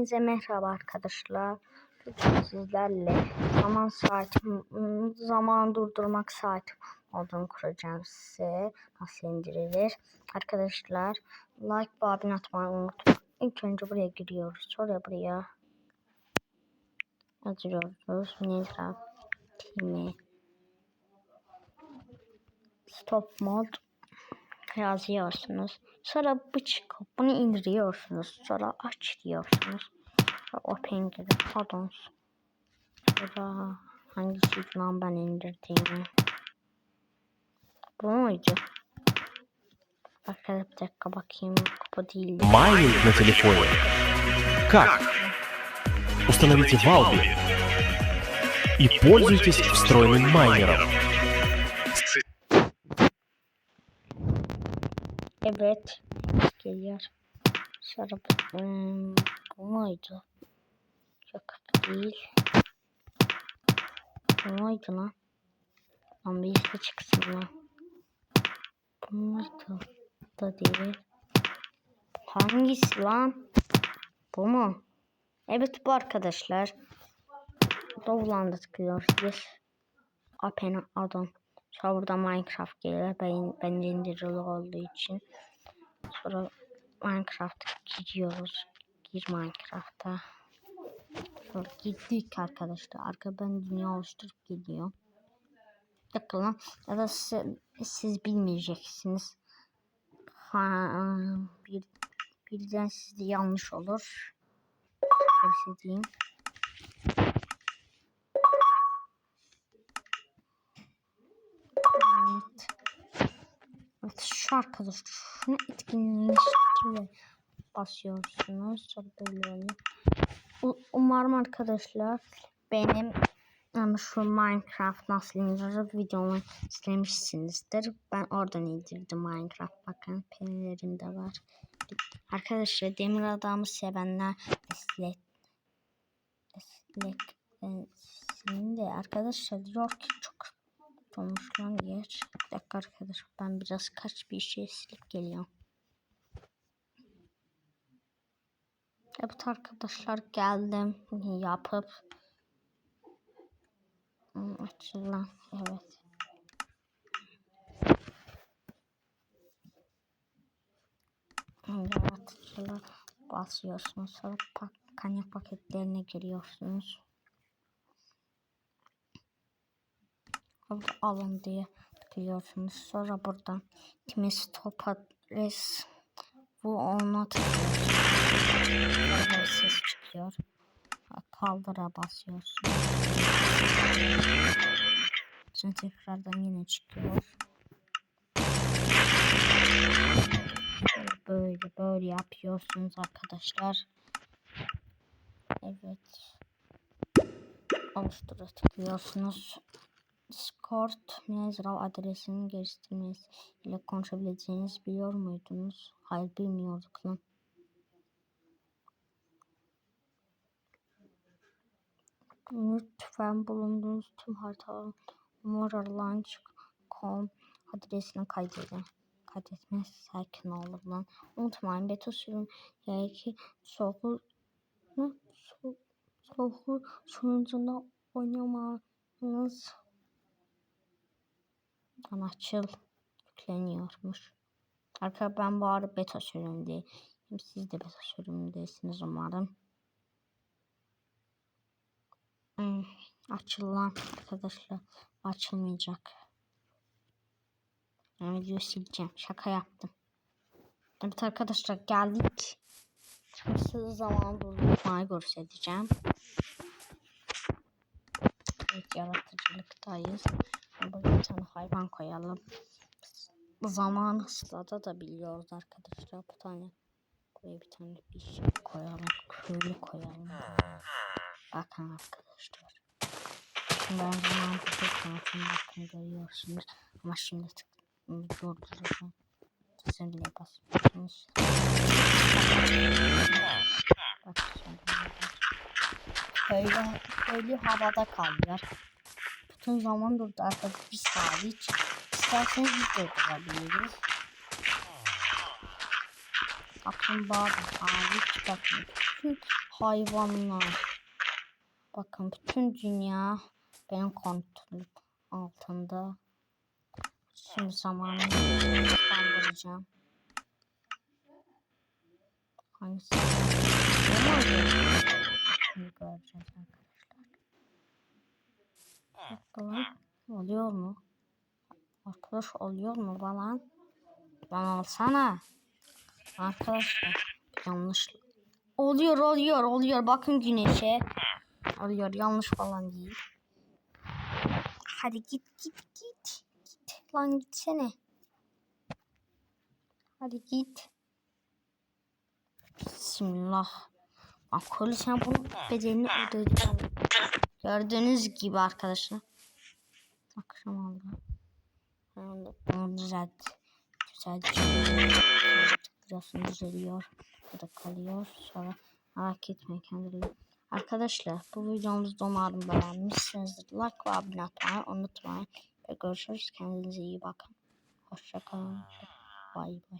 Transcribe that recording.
Hepinize merhaba arkadaşlar. Bugün sizlerle zaman saati, zaman durdurmak saati olduğunu kuracağım size. Nasıl indirilir? Arkadaşlar like ve abone atmayı unutmayın. İlk önce buraya giriyoruz. Sonra buraya yazıyoruz. Minecraft Team'i Stop mod yazıyorsunuz. Sonra bu çıkıp bunu indiriyorsunuz. Sonra aç diyorsunuz. Open gibi pardon. Sonra hangisi lan ben indirdiğimi. Bu muydu? Bakalım bir dakika bakayım. Bu değil. Майнинг на телефоне. Как? Установите Valve и пользуйтесь встроенным майнером. Evet. Geliyor. Bu, hmm, bu muydu? Yok değil. Bu muydu lan? Lan birisi çıksın lan. Bu muydu? Bu da değil. Hangisi lan? Bu mu? Evet bu arkadaşlar. Dovlandı tıklıyor. Yes. Open addon. Sonra burada Minecraft geliyor. Ben, ben indirili olduğu için. Sonra Minecraft'a giriyoruz. Gir Minecraft'a. Sonra gittik arkadaşlar. Arkadan dünya oluşturup gidiyor. Bir dakika lan. Ya da siz, siz bilmeyeceksiniz. Ha, bir, birden sizde yanlış olur. Öyle diyeyim. Evet. Evet şu arkadaş şunu etkinleştire basıyorsunuz. Böyle Umarım arkadaşlar benim yani şu Minecraft nasıl indirilir videomu izlemişsinizdir. Ben oradan indirdim Minecraft. Bakın penlerinde var. Arkadaşlar demir adamı sevenler destek desteklesin de arkadaşlar diyor ki çok olmuş lan yer. Bir dakika arkadaşlar ben biraz kaç bir şey silip geliyorum. Evet arkadaşlar geldim yapıp Hmm, açılan evet. Evet açılan basıyorsunuz sonra pak kaynak paketlerine giriyorsunuz. Alın diye tıklıyorsunuz. Sonra buradan kimi stop adres bu ona tıklıyorsunuz. Ses çıkıyor. Kaldıra basıyorsunuz. Sonra tekrardan yine çıkıyor. Böyle böyle yapıyorsunuz arkadaşlar. Evet. Oluştura tıklıyorsunuz. Discord Mezrav adresinin geliştirmesi ile konuşabileceğinizi biliyor muydunuz? Hayır bilmiyorduk lan. Lütfen bulunduğunuz tüm haritaların moralaunch.com adresine kaydedin. Kaydetmez sakin olur lan. Unutmayın beta sürüm yaki soğuk soğuk sunucunda oynamanız açıl yükleniyormuş. Arkadaşlar ben bu arada beta sürümündeyim. Siz de beta sürümündesiniz umarım. Hmm, açılan arkadaşlar açılmayacak. Ben video sileceğim. Şaka yaptım. Evet arkadaşlar geldik. Size zaman durdurmayı göstereceğim. Evet yaratıcılıktayız. Burada bir tane hayvan koyalım. Zaman ıslada da biliyoruz arkadaşlar. Bir tane buraya bir tane bir şey koyalım. Köylü koyalım. Bakın arkadaşlar. Şimdi ben zaman durdururken bakın görüyorsunuz. Ama şimdi durduracağım. Sizin bile basıyorsunuz. Bak şimdi. Köylü, köylü havada kalıyor. Bütün zaman durdu arkadaşlar. Bir hariç. İsterseniz biz de durdurabiliriz. Kaplumbağa da hariç bakın. Bütün hayvanlar. Bakın bütün dünya benim kontrolüm altında. Şimdi zamanını hızlandıracağım. Hangisi? Ne oluyor? Şimdi göreceğiz arkadaşlar. Bakalım oluyor mu? Arkadaş oluyor mu falan? Lan alsana. Arkadaşlar yanlış. Oluyor oluyor oluyor. Bakın güneşe. Oluyor yanlış falan değil. Hadi git git git. Git lan gitsene. Hadi git. Bismillah. Akıllı sen bunun bedelini ödeyeceksin. Gördüğünüz gibi arkadaşlar. Akşam oldu. Bunu düzelt. Güzelce. Burası düzeliyor. Burada kalıyor. Sonra merak etmeyin kendileri. Arkadaşlar bu videomuzda umarım beğenmişsinizdir. Like ve abone olmayı unutmayın. Ve görüşürüz. Kendinize iyi bakın. Hoşçakalın. Bay bay.